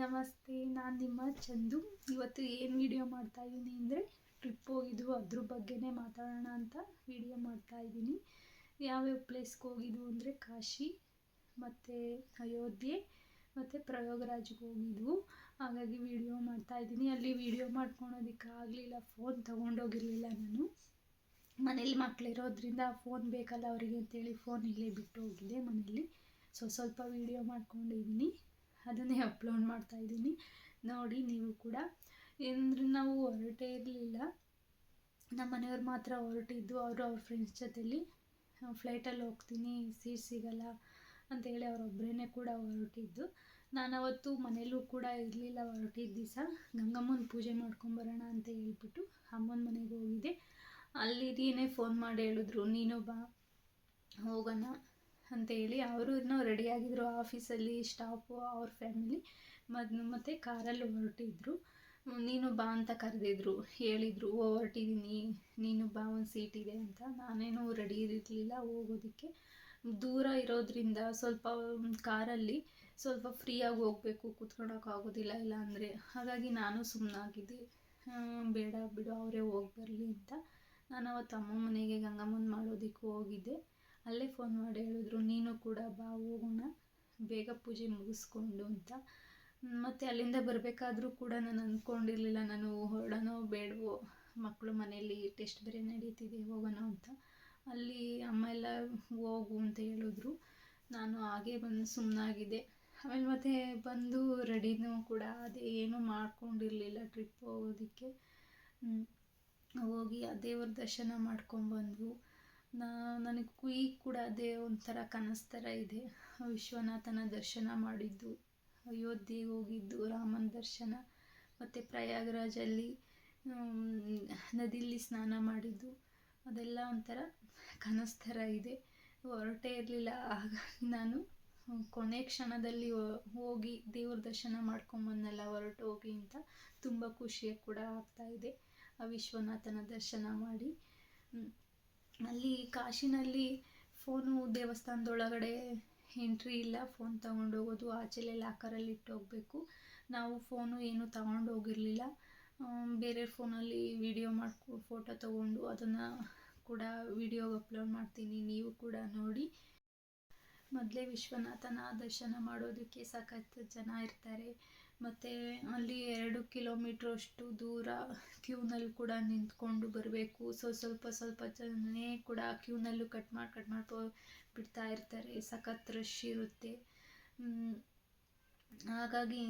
ನಮಸ್ತೆ, ನಾನು ನಿಮ್ಮ ಚಂದು. ಇವತ್ತು ಏನು ವಿಡಿಯೋ ಮಾಡ್ತಾ ಇದ್ದೀನಿ ಅಂದರೆ ಟ್ರಿಪ್ ಹೋಗಿದ್ವು ಅದ್ರ ಬಗ್ಗೆನೇ ಮಾತಾಡೋಣ ಅಂತ ವಿಡಿಯೋ ಮಾಡ್ತಾ ಇದ್ದೀನಿ ಯಾವ್ಯಾವ ಪ್ಲೇಸ್ಗೆ ಹೋಗಿದ್ವು ಅಂದರೆ ಕಾಶಿ, ಮತ್ತು ಅಯೋಧ್ಯೆ, ಮತ್ತು ಪ್ರಯೋಗರಾಜ್ಗೆ ಹೋಗಿದ್ವು ಹಾಗಾಗಿ ವಿಡಿಯೋ ಮಾಡ್ತಾ ಇದ್ದೀನಿ ಅಲ್ಲಿ ವಿಡಿಯೋ ಮಾಡ್ಕೊಳೋದಿಕ್ಕೆ ಆಗಲಿಲ್ಲ ಫೋನ್ ತೊಗೊಂಡೋಗಿರಲಿಲ್ಲ ನಾನು. ಮನೇಲಿ ಮಕ್ಕಳಿರೋದ್ರಿಂದ ಫೋನ್ ಬೇಕಲ್ಲ ಅವರಿಗೆ ಅಂತೇಳಿ ಫೋನ್ ಇಲ್ಲೇ ಬಿಟ್ಟು ಹೋಗಿದ್ದೆ ಮನೇಲಿ. ಸೊ ಸ್ವಲ್ಪ ವೀಡಿಯೋ ಮಾಡ್ಕೊಂಡಿದ್ದೀನಿ ಅದನ್ನೇ ಅಪ್ಲೋಡ್ ಮಾಡ್ತಾ ಇದ್ದೀನಿ. ನೋಡಿ, ನೀವು ಕೂಡ. ಏನಂದ್ರೆ ನಾವು ಹೊರಟೇ ಇರಲಿಲ್ಲ. ನಮ್ಮ ಮನೆಯವ್ರು ಮಾತ್ರ ಹೊರಟಿದ್ದು, ಅವರು ಅವ್ರ ಫ್ರೆಂಡ್ಸ್ ಜೊತೆಲಿ. ಫ್ಲೈಟಲ್ಲಿ ಹೋಗ್ತೀನಿ ಸೀಟ್ ಸಿಗಲ್ಲ ಅಂತೇಳಿ ಅವರೊಬ್ಬರೇ ಕೂಡ ಹೊರಟಿದ್ದು. ನಾನು ಅವತ್ತು ಮನೇಲೂ ಕೂಡ ಇರಲಿಲ್ಲ ಹೊರಟಿದ್ದ ದಿವಸ. ಗಂಗಮ್ಮನ ಪೂಜೆ ಮಾಡ್ಕೊಂಬರೋಣ ಅಂತ ಹೇಳ್ಬಿಟ್ಟು ಅಮ್ಮನ ಮನೆಗೆ ಹೋಗಿದ್ದೆ. ಅಲ್ಲಿ ಏನೇ ಫೋನ್ ಮಾಡಿ ಹೇಳಿದ್ರು, ನೀನು ಬಾ, ಹೋಗೋಣ. ಅಂತೇಳಿ ಅವರು ಇನ್ನೂ ರೆಡಿಯಾಗಿದ್ದರು ಆಫೀಸಲ್ಲಿ ಸ್ಟಾಫು ಅವ್ರ ಫ್ಯಾಮಿಲಿ ಮತ್ತು ಮತ್ತು ಕಾರಲ್ಲಿ ಹೊರಟಿದ್ರು. ನೀನು ಬಾ ಅಂತ ಕರೆದಿದ್ರು. ಹೇಳಿದರು ಹೊರಟಿದ್ದೀನಿ ನೀನು ಬಾ, ಒಂದು ಸೀಟ್ ಇದೆ ಅಂತ. ನಾನೇನು ರೆಡಿ ಇರಲಿಲ್ಲ ಹೋಗೋದಕ್ಕೆ. ದೂರ ಇರೋದ್ರಿಂದ ಸ್ವಲ್ಪ ಕಾರಲ್ಲಿ ಸ್ವಲ್ಪ ಫ್ರೀಯಾಗಿ ಹೋಗಬೇಕು ಕೂತ್ಕೊಳ್ಳೋಕ್ಕಾಗೋದಿಲ್ಲ ಇಲ್ಲ ಅಂದರೆ. ಹಾಗಾಗಿ ನಾನು ಸುಮ್ಮನಾಗಿದ್ದೆ ಬೇಡ ಬಿಡು, ಅವರೇ ಹೋಗಿ ಬರಲಿ ಅಂತ. ನಾನು ಅವತ್ತು ಅಮ್ಮ ಮನೆಗೆ ಗಂಗಮ್ಮನ ಮಾಡೋದಕ್ಕೆ ಹೋಗಿದ್ದೆ. ಅಲ್ಲೇ ಫೋನ್ ಮಾಡಿ ಹೇಳಿದ್ರು, ನೀನು ಕೂಡ ಬಾ, ಹೋಗೋಣ, ಬೇಗ ಪೂಜೆ ಮುಗಿಸ್ಕೊಂಡು ಅಂತ. ಮತ್ತು ಅಲ್ಲಿಂದ ಬರಬೇಕಾದ್ರೂ ಕೂಡ ನಾನು ಅಂದ್ಕೊಂಡಿರಲಿಲ್ಲ ನಾನು ಹೊರಡೋನೋ, ಬೇಡವೋ ಮಕ್ಕಳು ಮನೆಯಲ್ಲಿ ಟೆಸ್ಟ್ ಬೇರೆ ನಡೀತಿದೆ, ಹೋಗೋಣ ಅಂತ. ಅಲ್ಲಿ ಅಮ್ಮ ಎಲ್ಲ, ಹೋಗು ಅಂತ ಹೇಳಿದ್ರು. ನಾನು ಹಾಗೆ ಬಂದು ಸುಮ್ಮನಾಗಿದ್ದೆ ಆಮೇಲೆ ಮತ್ತೆ ಬಂದು ರೆಡಿನೂ ಕೂಡ ಅದೇ ಏನೂ ಮಾಡ್ಕೊಂಡಿರಲಿಲ್ಲ ಟ್ರಿಪ್ ಹೋಗೋದಕ್ಕೆ. ಹೋಗಿ ಆ ದೇವ್ರ ದರ್ಶನ ಮಾಡ್ಕೊಂಬಂದ್ವು. ನಾ, ನನಗೆ ಈಗ ಕೂಡ ಅದೇ ಒಂಥರ ಕನಸು ಥರ ಇದೆ. ವಿಶ್ವನಾಥನ ದರ್ಶನ ಮಾಡಿದ್ದು, ಅಯೋಧ್ಯೆಗೆ ಹೋಗಿದ್ದು, ರಾಮನ ದರ್ಶನ, ಮತ್ತು ಪ್ರಯಾಗರಾಜಲ್ಲಿ ನದಿಯಲ್ಲಿ ಸ್ನಾನ ಮಾಡಿದ್ದು, ಅದೆಲ್ಲ ಒಂಥರ ಕನಸ್ತರ ಇದೆ. ಹೊರಟೇ ಇರಲಿಲ್ಲ ಆಗ ನಾನು ಕೊನೆ ಕ್ಷಣದಲ್ಲಿ ಹೋಗಿ ದೇವ್ರ ದರ್ಶನ ಮಾಡ್ಕೊಂಬಂದಲ್ಲ ಹೊರಟು ಹೋಗಿ ಅಂತ ತುಂಬ ಖುಷಿ ಕೂಡ ಆಗ್ತಾಯಿದೆ ಆ ವಿಶ್ವನಾಥನ ದರ್ಶನ ಮಾಡಿ ಅಲ್ಲಿ ಕಾಶಿನಲ್ಲಿ ಫೋನು ದೇವಸ್ಥಾನದೊಳಗಡೆ ಎಂಟ್ರಿ ಇಲ್ಲ ಫೋನ್ ತಗೊಂಡೋಗೋದು ಆಚೆಲೆ ಲಾಕರಲ್ಲಿ ಇಟ್ಟು ಹೋಗಬೇಕು. ನಾವು ಫೋನು ಏನು ತಗೊಂಡು ಹೋಗಿರಲಿಲ್ಲ. ಬೇರೆ ಫೋನಲ್ಲಿ ವಿಡಿಯೋ ಮಾಡ್ಕೊ ಫೋಟೋ ತಗೊಂಡು ಅದನ್ನು ಕೂಡ ವಿಡಿಯೋಗೆ ಅಪ್ಲೋಡ್ ಮಾಡ್ತೀನಿ. ನೀವು ಕೂಡ ನೋಡಿ. ಮೊದಲೇ ವಿಶ್ವನಾಥನ ದರ್ಶನ ಮಾಡೋದಕ್ಕೆ ಸಖತ್ತು ಜನ ಇರ್ತಾರೆ. ಮತ್ತು ಅಲ್ಲಿ ಎರಡು ಕಿಲೋಮೀಟ್ರ್ ಅಷ್ಟು ದೂರ ಕ್ಯೂನಲ್ಲಿ ಕೂಡ ನಿಂತ್ಕೊಂಡು ಬರಬೇಕು. ಸೊ, ಸ್ವಲ್ಪ ಸ್ವಲ್ಪ ಜನನೇ ಕೂಡ ಕ್ಯೂನಲ್ಲೂ ಕಟ್ ಮಾಡಿ ಕಟ್ ಮಾಡಿ ಬಿಡ್ತಾ ಇರ್ತಾರೆ. ಸಖತ್ ರಶ್ ಇರುತ್ತೆ. ಹಾಗಾಗಿ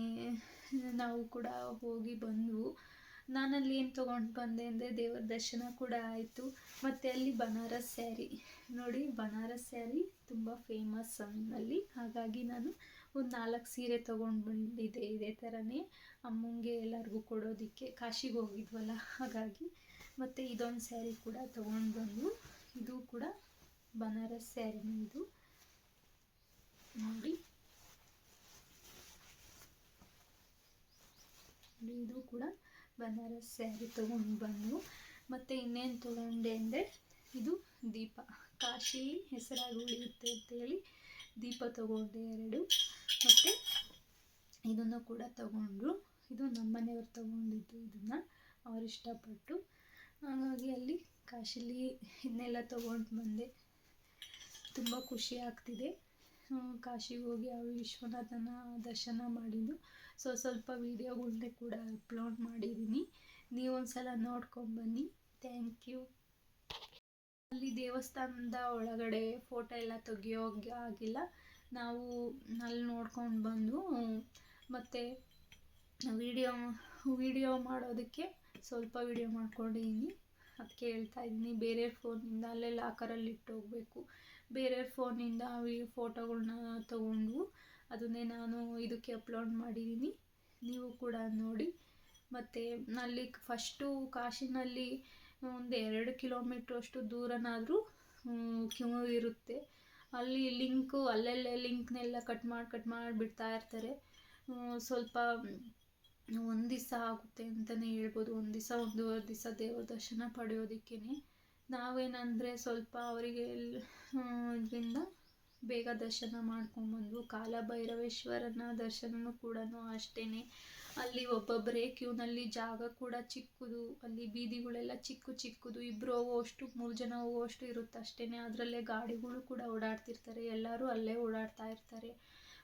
ನಾವು ಕೂಡ ಹೋಗಿ ಬಂದವು. ನಾನಲ್ಲಿ ಏನು ತೊಗೊಂಡು ಬಂದೆ ಅಂದರೆ ದೇವರ ದರ್ಶನ ಕೂಡ ಆಯಿತು. ಮತ್ತು ಅಲ್ಲಿ ಬನಾರಸ್ ಸ್ಯಾರಿ. ನೋಡಿ, ಬನಾರಸ್ ಸ್ಯಾರಿ ತುಂಬ ಫೇಮಸ್ ಅಲ್ಲಿ. ಹಾಗಾಗಿ ನಾನು ಒಂದು ನಾಲ್ಕು ಸೀರೆ ತೊಗೊಂಡು ಬಂದಿದ್ದೆ ಇದೇ ಥರನೇ ಅಮ್ಮಂಗೆ ಎಲ್ಲರಿಗೂ ಕೊಡೋದಕ್ಕೆ ಕಾಶಿಗೆ ಹೋಗಿದ್ವಲ್ಲ, ಹಾಗಾಗಿ ಮತ್ತು ಇದೊಂದು ಸ್ಯಾರಿ ಕೂಡ ತೊಗೊಂಡು ಬಂದು, ಇದು ಕೂಡ ಬನಾರಸ್ ಸ್ಯಾರಿನೇ ಇದು ನೋಡಿ, ಇದು ಕೂಡ ಬನಾರಸ್ ಸ್ಯಾರಿ ತೊಗೊಂಡು ಬಂದು ಮತ್ತು ಇನ್ನೇನು ತೊಗೊಂಡೆ ಅಂದರೆ ಇದು ದೀಪ. ಕಾಶಿ ಹೆಸರಾಗಿ ಉಳಿಯುತ್ತೆ ಅಂತೇಳಿ ದೀಪ ತೊಗೊಂಡೆ ಎರಡು. ಮತ್ತು ಇದನ್ನು ಕೂಡ ತಗೊಂಡ್ರು. ಇದು ನಮ್ಮ ಮನೆಯವ್ರು ತೊಗೊಂಡಿದ್ದು ಇದನ್ನು. ಅವ್ರು ಇಷ್ಟಪಟ್ಟು. ಹಾಗಾಗಿ ಅಲ್ಲಿ ಕಾಶಿಲಿ ಇದನ್ನೆಲ್ಲ ತೊಗೊಂಡು ಬಂದೆ. ತುಂಬ ಖುಷಿ ಆಗ್ತಿದೆ. ಕಾಶಿಗೆ ಹೋಗಿ ಆ ವಿಶ್ವನಾಥನ ದರ್ಶನ ಮಾಡಿದ್ದು. ಸೊ ಸ್ವಲ್ಪ ವೀಡಿಯೋಗಳನ್ನೇ ಕೂಡ ಅಪ್ಲೋಡ್ ಮಾಡಿದ್ದೀನಿ. ನೀವು ಒಂದು ಸಲ ನೋಡ್ಕೊಂಬನ್ನಿ ಥ್ಯಾಂಕ್ ಯು. ಅಲ್ಲಿ ದೇವಸ್ಥಾನದ ಒಳಗಡೆ ಫೋಟೋ ಎಲ್ಲ ತೆಗಿಯೋಗೆ ಆಗಿಲ್ಲ. ನಾವು ಅಲ್ಲಿ ನೋಡ್ಕೊಂಡು ಬಂದು, ಮತ್ತು ವಿಡಿಯೋ ವಿಡಿಯೋ ಮಾಡೋದಕ್ಕೆ ಸ್ವಲ್ಪ ವಿಡಿಯೋ ಮಾಡ್ಕೊಂಡಿದ್ದೀನಿ ಅದಕ್ಕೆ ಹೇಳ್ತಾ ಇದ್ದೀನಿ ಬೇರೆ ಫೋನಿಂದ ಅಲ್ಲೇ ಲಾಕರಲ್ಲಿ ಇಟ್ಟು ಹೋಗಬೇಕು. ಬೇರೆ ಫೋನಿಂದ ಫೋಟೋಗಳನ್ನ ಫೋಟೋಗಳ್ನ ತೊಗೊಂಡು ಅದನ್ನೇ ನಾನು ಇದಕ್ಕೆ ಅಪ್ಲೋಡ್ ಮಾಡಿದ್ದೀನಿ ನೀವು ಕೂಡ ನೋಡಿ. ಮತ್ತು ಅಲ್ಲಿ ಫಸ್ಟು ಕಾಶಿನಲ್ಲಿ ಒಂದು ಎರಡು ಕಿಲೋಮೀಟ್ರ್ ಅಷ್ಟು ದೂರನಾದರೂ ಕ್ಯೂ ಇರುತ್ತೆ. ಅಲ್ಲಿ ಲಿಂಕು ಅಲ್ಲಲ್ಲೇ ಲಿಂಕ್ನೆಲ್ಲ ಕಟ್ ಮಾಡಿ ಕಟ್ ಮಾಡಿಬಿಡ್ತಾ ಇರ್ತಾರೆ. ಸ್ವಲ್ಪ ಒಂದು ದಿವಸ ಆಗುತ್ತೆ ಅಂತಲೇ ಹೇಳ್ಬೋದು. ಒಂದು ದಿವಸ ಒಂದೂವರೆ ದಿವಸ ದೇವ್ರ ದರ್ಶನ ಪಡೆಯೋದಕ್ಕೇ ನಾವೇನಂದರೆ ಸ್ವಲ್ಪ ಅವರಿಗೆ ಇದರಿಂದ ಬೇಗ ದರ್ಶನ ಮಾಡ್ಕೊಂಬಂದ್ವು ಕಾಲ ಭೈರವೇಶ್ವರನ ದರ್ಶನನೂ ಕೂಡ ಅಷ್ಟೇ ಅಲ್ಲಿ ಒಬ್ಬೊಬ್ಬರೇ ಕ್ಯೂನಲ್ಲಿ ಜಾಗ ಕೂಡ ಚಿಕ್ಕದು. ಅಲ್ಲಿ ಬೀದಿಗಳೆಲ್ಲ ಚಿಕ್ಕ ಚಿಕ್ಕದು. ಇಬ್ಬರು ಹೋಗುವಷ್ಟು ಮೂರು ಜನ ಹೋಗುವಷ್ಟು ಇರುತ್ತೆ ಅಷ್ಟೇ ಅದರಲ್ಲೇ ಗಾಡಿಗಳು ಕೂಡ ಓಡಾಡ್ತಿರ್ತಾರೆ. ಎಲ್ಲರೂ ಅಲ್ಲೇ ಓಡಾಡ್ತಾ ಇರ್ತಾರೆ.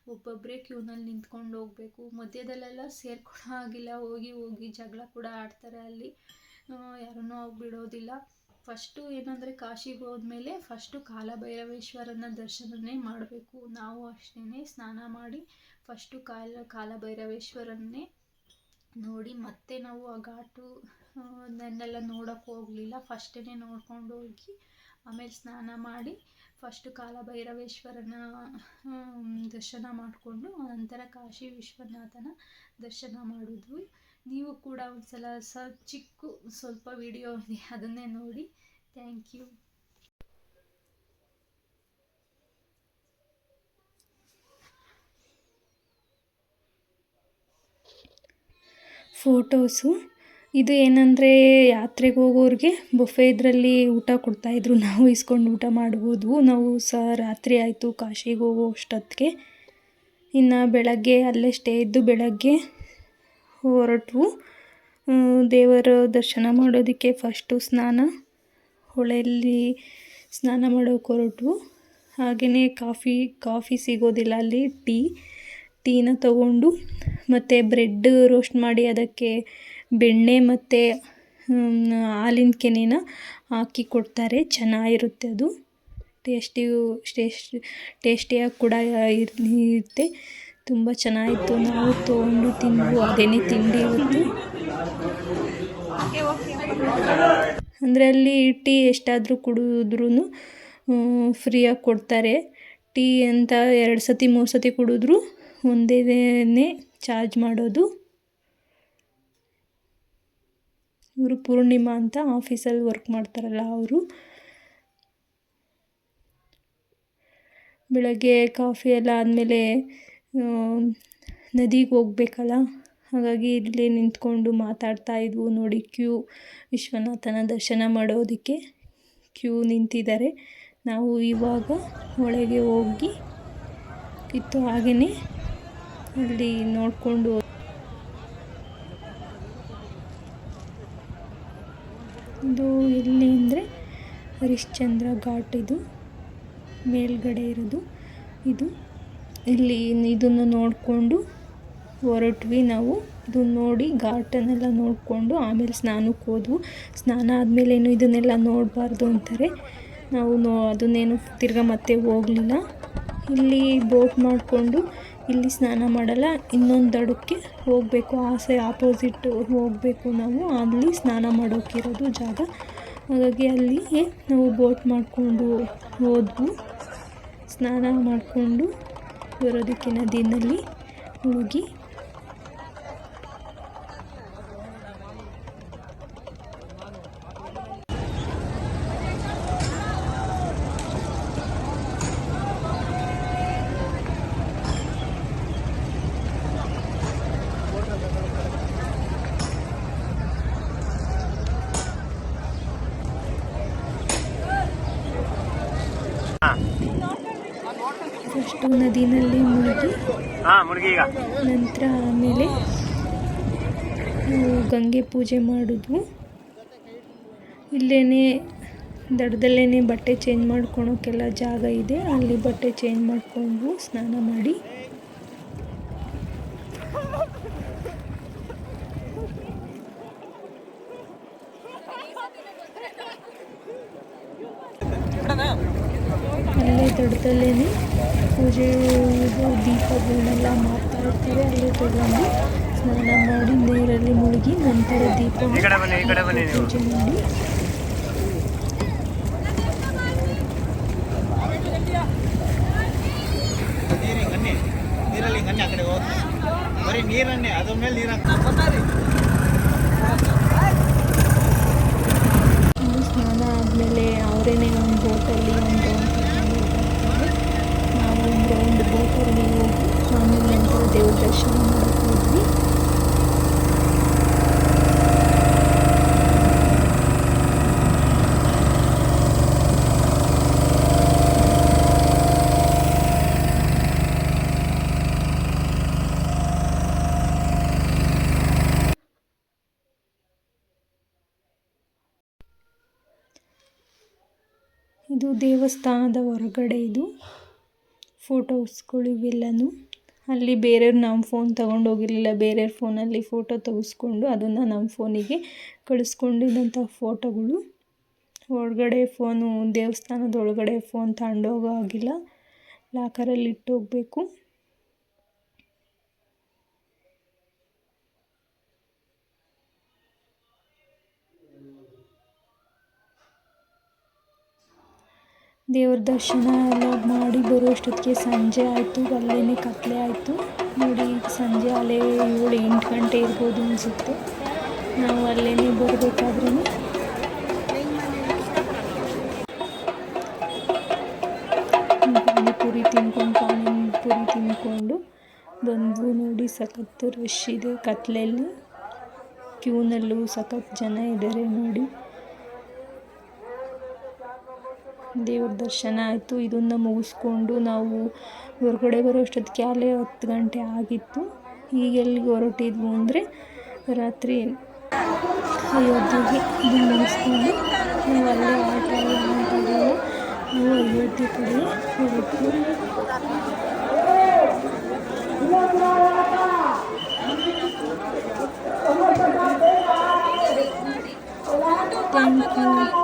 ಒಬ್ಬೊಬ್ಬರೇ ಕ್ಯೂನಲ್ಲಿ ನಿಂತ್ಕೊಂಡು ಹೋಗಬೇಕು. ಮಧ್ಯದಲ್ಲೆಲ್ಲ ಸೇರ್ಕೊಳ್ಳೋ ಆಗಿಲ್ಲ ಹೋಗಿ ಹೋಗಿ ಜಗಳ ಕೂಡ ಆಡ್ತಾರೆ ಅಲ್ಲಿ. ಯಾರನ್ನೂ ಹೋಗಿ ಬಿಡೋದಿಲ್ಲ. ಫಸ್ಟು ಏನಂದರೆ ಕಾಶಿಗೆ ಹೋದ್ಮೇಲೆ ಫಸ್ಟು ಕಾಲಭೈರವೇಶ್ವರನ ದರ್ಶನನೇ ಮಾಡಬೇಕು. ನಾವು ಅಷ್ಟೇ ಸ್ನಾನ ಮಾಡಿ ಫಸ್ಟು ಕಾಲ, ಕಾಲಭೈರವೇಶ್ವರನ್ನೇ ನೋಡಿ ಮತ್ತೆ ನಾವು ಆ ಘಾಟು ನನ್ನೆಲ್ಲ ನೋಡೋಕ್ಕೆ ಹೋಗಲಿಲ್ಲ. ಫಸ್ಟೇ ನೋಡ್ಕೊಂಡು ಹೋಗಿ ಆಮೇಲೆ ಸ್ನಾನ ಮಾಡಿ ಫಸ್ಟು ಕಾಲಭೈರವೇಶ್ವರನ ದರ್ಶನ ಮಾಡಿಕೊಂಡು ನಂತರ ಕಾಶಿ ವಿಶ್ವನಾಥನ ದರ್ಶನ ಮಾಡಿದ್ವಿ ನೀವು ಕೂಡ ಒಂದು ಸಲ ಸ, ಚಿಕ್ಕ ಸ್ವಲ್ಪ ವಿಡಿಯೋ ಅದನ್ನೇ ನೋಡಿ. ಥ್ಯಾಂಕ್ ಯು ಫೋಟೋಸು ಇದು ಏನಂದರೆ ಯಾತ್ರೆಗೆ ಹೋಗೋರಿಗೆ ಬೊಫೆ ಇದರಲ್ಲಿ ಊಟ ಕೊಡ್ತಾಯಿದ್ರು ನಾವು ಇಸ್ಕೊಂಡು ಊಟ ಮಾಡ್ಬೋದು. ನಾವು ಸಹ ರಾತ್ರಿ ಆಯಿತು ಕಾಶಿಗೆ ಹೋಗೋ ಅಷ್ಟೊತ್ತಿಗೆ ಇನ್ನು ಬೆಳಗ್ಗೆ ಅಲ್ಲೇ ಸ್ಟೇ ಇದ್ದು ಬೆಳಗ್ಗೆ ಹೊರಟ್ವು ದೇವರ ದರ್ಶನ ಮಾಡೋದಕ್ಕೆ ಫಸ್ಟು ಸ್ನಾನ, ಹೊಳೆಯಲ್ಲಿ ಸ್ನಾನ ಮಾಡೋಕ್ಕೆ ಹೊರಟ್ವು ಹಾಗೆಯೇ ಕಾಫಿ ಕಾಫಿ ಸಿಗೋದಿಲ್ಲ ಅಲ್ಲಿ, ಟೀ, ಟೀನ ತಗೊಂಡು ಮತ್ತು ಬ್ರೆಡ್ ರೋಸ್ಟ್ ಮಾಡಿ ಅದಕ್ಕೆ ಬೆಣ್ಣೆ ಮತ್ತು ಹಾಲಿನ ಕೆನೆನ ಹಾಕಿ ಕೊಡ್ತಾರೆ. ಚೆನ್ನಾಗಿರುತ್ತೆ ಅದು. ಟೇಸ್ಟಿಯು ಟೇಸ್ಟ್ ಟೇಸ್ಟಿಯಾಗಿ ಕೂಡ ಇರುತ್ತೆ. ತುಂಬ ಚೆನ್ನಾಗಿತ್ತು. ನಾವು ತೊಗೊಂಡು ತಿಂದು ಅದೇನೇ ತಿಂಡಿ ಇವತ್ತು. ಅಂದರೆ ಅಲ್ಲಿ ಟೀ ಎಷ್ಟಾದರೂ ಕುಡಿದ್ರೂ ಫ್ರೀಯಾಗಿ ಕೊಡ್ತಾರೆ. ಟೀ ಅಂತ ಎರಡು ಸತಿ, ಮೂರು ಸತಿ ಕುಡಿದ್ರೂ ಒಂದೇನೇ ಚಾರ್ಜ್ ಮಾಡೋದು. ಇವರು ಪೂರ್ಣಿಮಾ ಅಂತ ಆಫೀಸಲ್ಲಿ ವರ್ಕ್ ಮಾಡ್ತಾರಲ್ಲ ಅವರು. ಬೆಳಗ್ಗೆ ಕಾಫಿ ಎಲ್ಲ ಆದಮೇಲೆ ನದಿಗೆ ಹೋಗ್ಬೇಕಲ್ಲ? ಹಾಗಾಗಿ ಇಲ್ಲೇ ನಿಂತ್ಕೊಂಡು ಮಾತಾಡ್ತಾ ಇದ್ವು ನೋಡಿ ಕ್ಯೂ ವಿಶ್ವನಾಥನ ದರ್ಶನ ಮಾಡೋದಕ್ಕೆ. ಕ್ಯೂ ನಿಂತಿದ್ದಾರೆ. ನಾವು ಇವಾಗ ಒಳಗೆ ಹೋಗಿ ಇತ್ತು ಹಾಗೆಯೇ ಅಲ್ಲಿ ನೋಡಿಕೊಂಡು ಇದು ಎಲ್ಲಿ ಅಂದರೆ ಹರಿಶ್ಚಂದ್ರ ಘಾಟ್ ಇದು. ಮೇಲ್ಗಡೆ ಇರೋದು. ಇದು ಇಲ್ಲಿ ಇದನ್ನು ನೋಡಿಕೊಂಡು ಹೊರಟ್ವಿ ನಾವು. ಇದು ನೋಡಿ ಘಾಟನ್ನೆಲ್ಲ ನೋಡಿಕೊಂಡು ಆಮೇಲೆ ಸ್ನಾನಕ್ಕೆ ಹೋದ್ವು. ಸ್ನಾನ ಆದಮೇಲೇನು ಇದನ್ನೆಲ್ಲ ನೋಡಬಾರ್ದು ಅಂತಾರೆ. ನಾವು ನೋ ಅದನ್ನೇನು ತಿರ್ಗಾ ಮತ್ತೆ ಹೋಗಲಿಲ್ಲ. ಇಲ್ಲಿ ಬೋಟ್ ಮಾಡಿಕೊಂಡು ಇಲ್ಲಿ ಸ್ನಾನ ಮಾಡಲ್ಲ, ಇನ್ನೊಂದು ದಡಕ್ಕೆ ಹೋಗಬೇಕು. ಆಸೆ ಆಪೋಸಿಟ್ ಹೋಗಬೇಕು ನಾವು. ಅಲ್ಲಿ ಸ್ನಾನ ಮಾಡೋಕ್ಕಿರೋದು ಜಾಗ. ಹಾಗಾಗಿ ಅಲ್ಲಿಗೆ ನಾವು ಬೋಟ್ ಮಾಡಿಕೊಂಡು ಹೋದ್ವು. ಸ್ನಾನ ಮಾಡಿಕೊಂಡು ಬರೋದಕ್ಕೆ ನದಿಯಲ್ಲಿ ಮುಳುಗಿ ಫಸ್ಟು ನದಿನಲ್ಲಿ ಮುಳುಗಿ ನಂತರ ಆಮೇಲೆ ಗಂಗೆ ಪೂಜೆ ಮಾಡಿದ್ವು. ಇಲ್ಲೇ ದಡದಲ್ಲೇ ಬಟ್ಟೆ ಚೇಂಜ್ ಮಾಡ್ಕೊಳೋಕ್ಕೆಲ್ಲ ಜಾಗ ಇದೆ. ಅಲ್ಲಿ ಬಟ್ಟೆ ಚೇಂಜ್ ಮಾಡಿಕೊಂಡು ಸ್ನಾನ ಮಾಡಿ. ಅಲ್ಲೇ ದಡದಲ್ಲೇ ಪೂಜೆ ದೀಪಗಳನ್ನೆಲ್ಲ ಮಾಡ್ತಾ ಇರ್ತಾರೆ. ಅಲ್ಲೇ ತಗೊಂಡು ಸ್ನಾನ ಮಾಡಿ ನೀರಲ್ಲಿ ಮುಳುಗಿ ನಂತರ ದೀಪ ಪೂಜೆ ಮಾಡಿ. ನೀರಲ್ಲಿ ಆ ಕಡೆ ಬರೀ ನೀರನ್ನೇ ಅದ್ರ ಮೇಲೆ ನೀರು ಸ್ನಾನ ಆದಮೇಲೆ ಅವರೇನೆ ಒಂದು ಬೋಟಲ್ಲಿ ಒಂದು ಅಲ್ಲಿ ಹೋಗಿ ಸ್ವಾಮಿ ಗಂಟು ದೇವ್ರ ದರ್ಶನ ಮಾಡಕ್ಕೆ ಇದು ದೇವಸ್ಥಾನದ ಹೊರಗಡೆ ಇದು. ಫೋಟೋಸ್ಗಳು ಇವೆಲ್ಲನೂ. ಅಲ್ಲಿ ಬೇರೆಯವ್ರು ನಮ್ಮ ಫೋನ್ ತೊಗೊಂಡೋಗಿರಲಿಲ್ಲ, ಬೇರೆಯವ್ರ ಫೋನಲ್ಲಿ ಫೋಟೋ ತೆಗೆಸ್ಕೊಂಡು ಅದನ್ನು ನಮ್ಮ ಫೋನಿಗೆ ಕಳಿಸ್ಕೊಂಡಿದ್ದಂಥ ಫೋಟೋಗಳು. ಒಳಗಡೆ ಫೋನು ದೇವಸ್ಥಾನದ ಒಳಗಡೆ ಫೋನ್ ತಗೊಂಡೋಗೋ ಹಾಗಿಲ್ಲ. ಲಾಕರಲ್ಲಿ ಇಟ್ಟೋಗಬೇಕು ದೇವ್ರ ದರ್ಶನ ಎಲ್ಲ ಮಾಡಿ ಬರುವಷ್ಟೊತ್ತಿಗೆ ಸಂಜೆ ಆಯಿತು ಅಲ್ಲೇ ಕತ್ತಲೆ ಆಯಿತು. ನೋಡಿ, ಸಂಜೆ ಅಲ್ಲೇ ಏಳು, ಎಂಟು ಗಂಟೆ ಇರ್ಬೋದು ಅನಿಸುತ್ತೆ. ನಾವು ಅಲ್ಲೇ ಬರಬೇಕಾದ್ರೂ. ಪಾನಿಪುರಿ ತಿನ್ಕೊಂಡು ಪಾನಿಪುರಿ ತಿನ್ಕೊಂಡು ಬಂದು ನೋಡಿ, ಸಖತ್ತು ರಶ್ ಇದೆ ಕತ್ಲೆಯಲ್ಲಿ. ಕ್ಯೂನಲ್ಲೂ ಸಖತ್ ಜನ ಇದ್ದಾರೆ ನೋಡಿ. ದೇವ್ರ ದರ್ಶನ ಆಯಿತು. ಇದನ್ನು ಮುಗಿಸ್ಕೊಂಡು ನಾವು ಹೊರಗಡೆ ಬರೋಷ್ಟೊತ್ತಿಗೆ ಅಲ್ಲೇ ಹತ್ತು ಗಂಟೆ ಆಗಿತ್ತು. ಈಗ ಎಲ್ಲಿಗೆ ಹೊರಟಿದ್ವು ಅಂದರೆ ರಾತ್ರಿ ಅಯೋಧ್ಯೆಗೆ ಮುಗಿಸ್ಕೊಂಡು ನಾವು ಅಲ್ಲೇ ಆಟ ನಾವು ಅಯೋಧ್ಯೆ ಕಡೆ ಹೊರಟು thank you